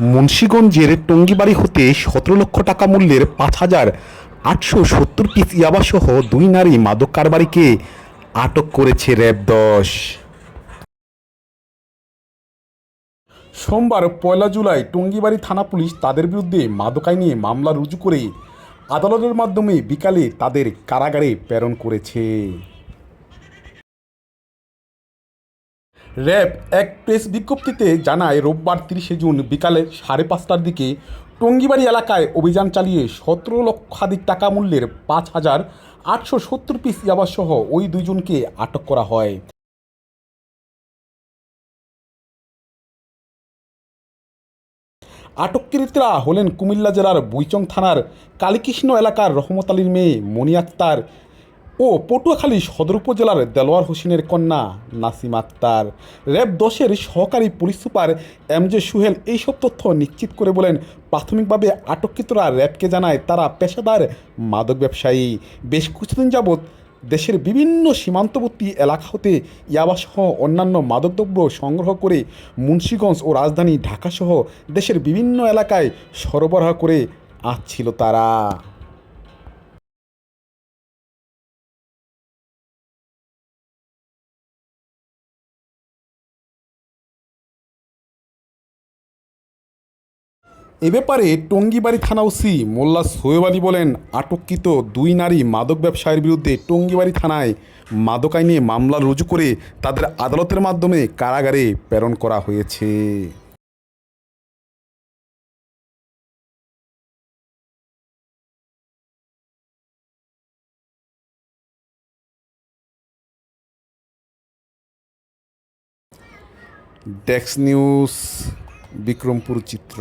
মুন্সীগঞ্জের টঙ্গিবাড়ি হতে সতেরো লক্ষ টাকা মূল্যের পাঁচ হাজার আটশো সত্তর পিস ইয়াবাসহ দুই নারী মাদক কারবারিকে আটক করেছে র্যাব দশ। সোমবার পয়লা জুলাই টঙ্গিবাড়ি থানা পুলিশ তাদের বিরুদ্ধে মাদক আইনে মামলা রুজু করে আদালতের মাধ্যমে বিকালে তাদের কারাগারে প্রেরণ করেছে। র্যাব এক প্রেস বিজ্ঞপ্তিতে জানায়, রোববার তিরিশে জুন বিকালে সাড়ে পাঁচটার দিকে টঙ্গিবাড়ি এলাকায় অভিযান চালিয়ে সতেরো লক্ষাধিক টাকা মূল্যের পাঁচ হাজার আটশো সত্তর পিস ইয়াবাসহ ওই দুইজনকে আটক করা হয়। আটককৃতরা হলেন কুমিল্লা জেলার বুইচং থানার কালীকৃষ্ণ এলাকার রহমত আলীর মেয়ে মনি আক্তার ও পটুয়াখালী সদর উপজেলার দেলোয়ার হোসেনের কন্যা নাসিম আক্তার। র্যাব দশের সহকারী police super M J Sohel এইসব তথ্য নিশ্চিত করে বলেন, প্রাথমিকভাবে আটককৃতরা র্যাবকে জানায় তারা পেশাদার মাদক ব্যবসায়ী। বেশ কিছুদিন যাবৎ দেশের বিভিন্ন সীমান্তবর্তী এলাকা হতে ইয়াবাসহ অন্যান্য মাদকদ্রব্য সংগ্রহ করে মুন্সীগঞ্জ ও রাজধানী ঢাকাসহ দেশের বিভিন্ন এলাকায় সরবরাহ করে আসছিল তারা। এ ব্যাপারে টঙ্গিবাড়ি থানা ওসি মোল্লা সোয়েব আলী বলেন, আটককৃত দুই নারী মাদক ব্যবসায়ীর বিরুদ্ধে টঙ্গিবাড়ি থানায় মাদক আইনে মামলা রুজু করে তাদের আদালতের মাধ্যমে কারাগারে প্রেরণ করা হয়েছে। ডেক্স নিউজ, বিক্রমপুর চিত্র।